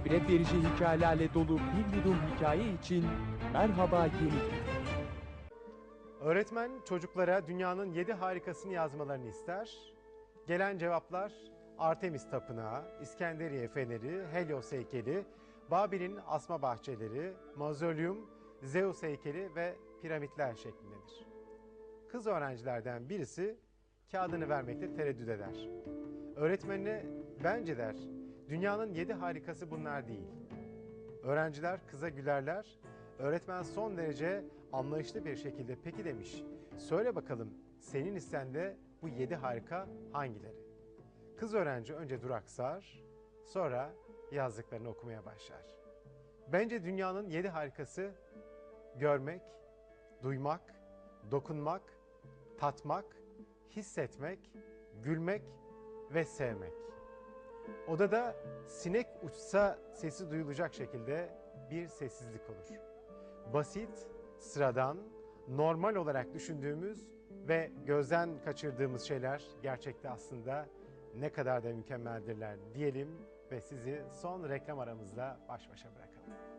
ibret verici hikayelerle dolu bir yudum hikaye için merhaba yeni. Öğretmen çocuklara dünyanın yedi harikasını yazmalarını ister. Gelen cevaplar Artemis Tapınağı, İskenderiye Feneri, Helios heykeli, Babil'in asma bahçeleri, Mazolyum, Zeus heykeli ve piramitler şeklindedir. Kız öğrencilerden birisi kağıdını vermekte tereddüt eder. Öğretmenine bence der, dünyanın yedi harikası bunlar değil. Öğrenciler kıza gülerler. Öğretmen son derece anlayışlı bir şekilde peki demiş. Söyle bakalım senin listende bu yedi harika hangileri? Kız öğrenci önce duraksar, sonra yazdıklarını okumaya başlar. Bence dünyanın yedi harikası görmek, duymak, dokunmak, tatmak, hissetmek, gülmek ve sevmek. Odada sinek uçsa sesi duyulacak şekilde bir sessizlik olur. Basit, sıradan, normal olarak düşündüğümüz ve gözden kaçırdığımız şeyler gerçekte aslında ne kadar da mükemmeldirler diyelim ve sizi son reklam aramızda baş başa bırakalım.